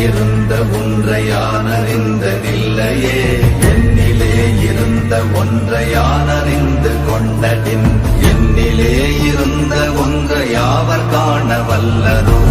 இருந்த ஒன்றையானறிந்ததில்லையே என்னிலே இருந்த ஒன்றையானறிந்து கொண்டதின். என்னிலே இருந்த ஒன்றையாவர் காண வல்லதோ